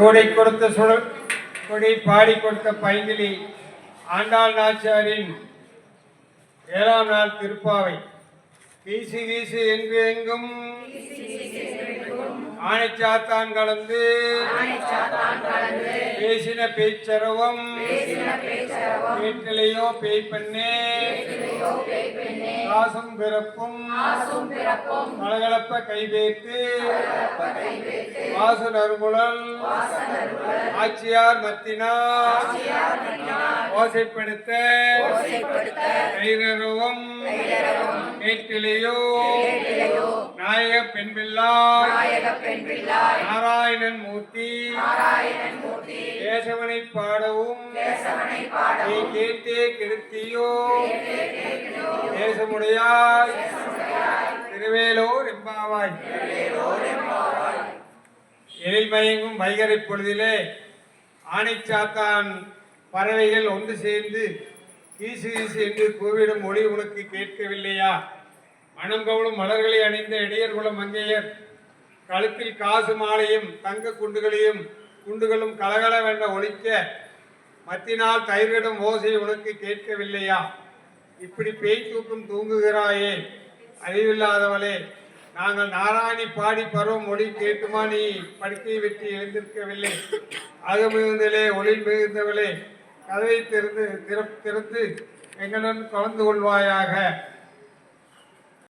கோடை கொடுத்த சுழல் கொடி பாடி கொடுத்த பைங்கிலி ஆண்டாள் நாச்சியாரின் ஏழாம் நாள் திருப்பாவை. வீசு வீசு என்று எங்கும் ஆணைச்சாத்தான் கலந்து பேசின பேச்சரவம் வீட்டிலேயோ பேய் பெண்ணே காசும் பிறப்பும் கலகலப்ப கைவேத்து வாசு நறுமுழல் ஆட்சியார் மத்தினார். ஓசைப்படுத்த. கைரவம் கேட்டிலேயோ நாயக பெண் பிள்ளாய் நாராயணன் மூர்த்தி. கேசவனை பாடவும். நீ கேட்டே கெடுத்தியோ. தேசமுடையாய். திருவேலோர் எம்பாவாய். எழில் மயங்கும் வைகரை பொழுதிலே ஆணைச்சாத்தான் பறவைகள் ஒன்று சேர்ந்து ஈசு ஈசு என்று கூவிடும் மொழி உனக்கு கேட்கவில்லையா? மனம் கவலும் மலர்களை அணிந்த இடையர் குல மங்கையர் கழுத்தில் காசு மாலையும் தங்க குண்டுகளையும் குண்டுகளும் கலகலவென்ற ஒழிக்க மத்தினால் தயிர்களிடம் ஓசை உனக்கு கேட்கவில்லையா? இப்படி பேய் தூக்கம் தூங்குகிறாயே அறிவில்லாதவளே நாங்கள் நாராயணி பாடி பருவம் மொழி கேட்டுமா நீ? படுக்கை வெட்டி எழுந்திருக்கவில்லை. அக மிகுந்தலே ஒளி மிகுந்தவளே கதவை திறந்து திற திறந்து எங்களுடன் கலந்து கொள்வாயாக.